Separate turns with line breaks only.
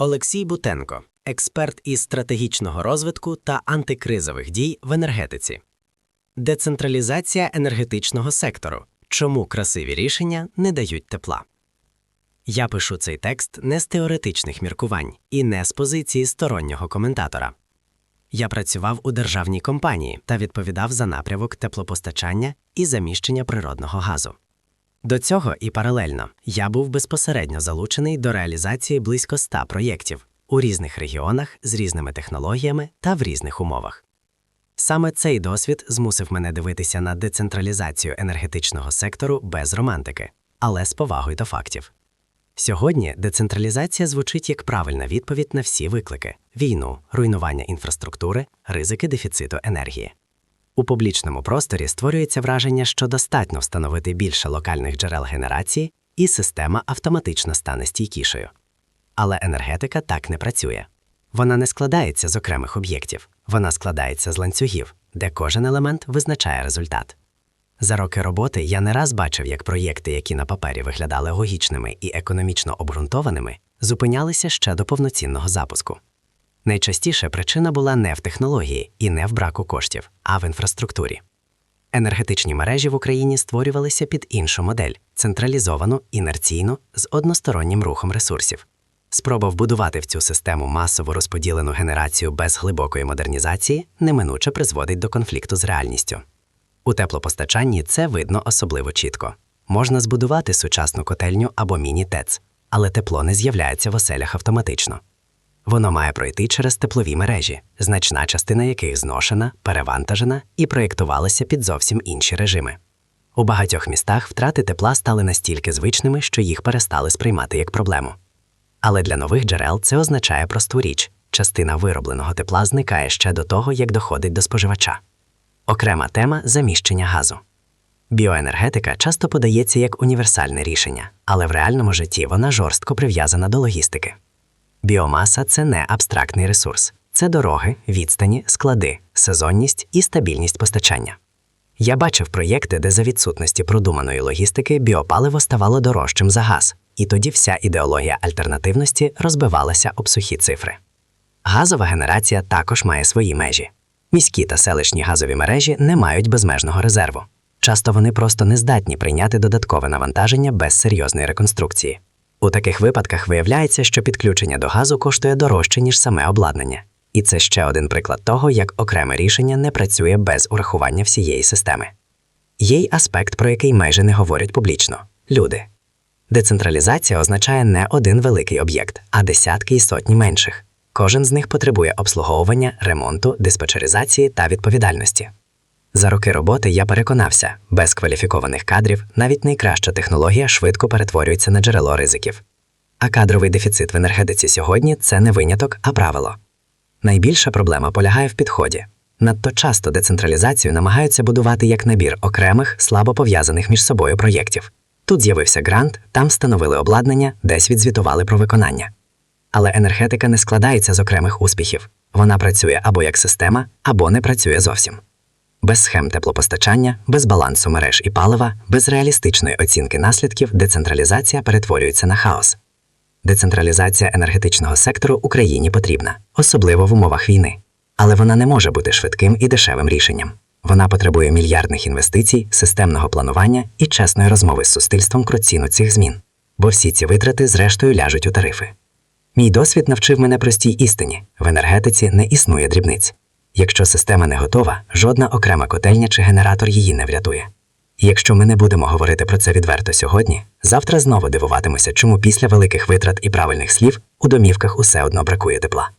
Олексій Бутенко, експерт із стратегічного розвитку та антикризових дій в енергетиці. Децентралізація енергетичного сектору. Чому красиві рішення не дають тепла? Я пишу цей текст не з теоретичних міркувань і не з позиції стороннього коментатора. Я працював у державній компанії та відповідав за напрямок теплопостачання і заміщення природного газу. До цього і паралельно я був безпосередньо залучений до реалізації близько ста проєктів у різних регіонах з різними технологіями та в різних умовах. Саме цей досвід змусив мене дивитися на децентралізацію енергетичного сектору без романтики, але з повагою до фактів. Сьогодні децентралізація звучить як правильна відповідь на всі виклики: війну, руйнування інфраструктури, ризики дефіциту енергії. У публічному просторі створюється враження, що достатньо встановити більше локальних джерел генерації, і система автоматично стане стійкішою. Але енергетика так не працює. Вона не складається з окремих об'єктів, вона складається з ланцюгів, де кожен елемент визначає результат. За роки роботи я не раз бачив, як проєкти, які на папері виглядали логічними і економічно обґрунтованими, зупинялися ще до повноцінного запуску. Найчастіше причина була не в технології і не в браку коштів, а в інфраструктурі. Енергетичні мережі в Україні створювалися під іншу модель централізовану, інерційну, з одностороннім рухом ресурсів. Спроба вбудувати в цю систему масово розподілену генерацію без глибокої модернізації неминуче призводить до конфлікту з реальністю. У теплопостачанні це видно особливо чітко. Можна збудувати сучасну котельню або міні-ТЕЦ, але тепло не з'являється в оселях автоматично. Воно має пройти через теплові мережі, значна частина яких зношена, перевантажена і проєктувалася під зовсім інші режими. У багатьох містах втрати тепла стали настільки звичними, що їх перестали сприймати як проблему. Але для нових джерел це означає просту річ частина виробленого тепла зникає ще до того, як доходить до споживача. Окрема тема заміщення газу. Біоенергетика часто подається як універсальне рішення, але в реальному житті вона жорстко прив'язана до логістики. Біомаса це не абстрактний ресурс, це дороги, відстані, склади, сезонність і стабільність постачання. Я бачив проєкти, де за відсутності продуманої логістики біопаливо ставало дорожчим за газ, і тоді вся ідеологія альтернативності розбивалася об сухі цифри. Газова генерація також має свої межі. Міські та селищні газові мережі не мають безмежного резерву. Часто вони просто не здатні прийняти додаткове навантаження без серйозної реконструкції. У таких випадках виявляється, що підключення до газу коштує дорожче, ніж саме обладнання. І це ще один приклад того, як окреме рішення не працює без урахування всієї системи. Є й аспект, про який майже не говорять публічно люди. Децентралізація означає не один великий об'єкт, а десятки і сотні менших. Кожен з них потребує обслуговування, ремонту, диспетчеризації та відповідальності. За роки роботи я переконався, без кваліфікованих кадрів навіть найкраща технологія швидко перетворюється на джерело ризиків. А кадровий дефіцит в енергетиці сьогодні це не виняток, а правило. Найбільша проблема полягає в підході. Надто часто децентралізацію намагаються будувати як набір окремих, слабо пов'язаних між собою проєктів. Тут з'явився грант, там встановили обладнання, десь відзвітували про виконання. Але енергетика не складається з окремих успіхів. Вона працює або як система, або не працює зовсім. Без схем теплопостачання, без балансу мереж і палива, без реалістичної оцінки наслідків децентралізація перетворюється на хаос. Децентралізація енергетичного сектору Україні потрібна, особливо в умовах війни. Але вона не може бути швидким і дешевим рішенням. Вона потребує мільярдних інвестицій, системного планування і чесної розмови з суспільством про ціну цих змін. Бо всі ці витрати, зрештою, ляжуть у тарифи. Мій досвід навчив мене простій істині: в енергетиці не існує дрібниць. Якщо система не готова, жодна окрема котельня чи генератор її не врятує. Якщо ми не будемо говорити про це відверто сьогодні, завтра знову дивуватимося, чому після великих витрат і правильних слів у домівках усе одно бракує тепла.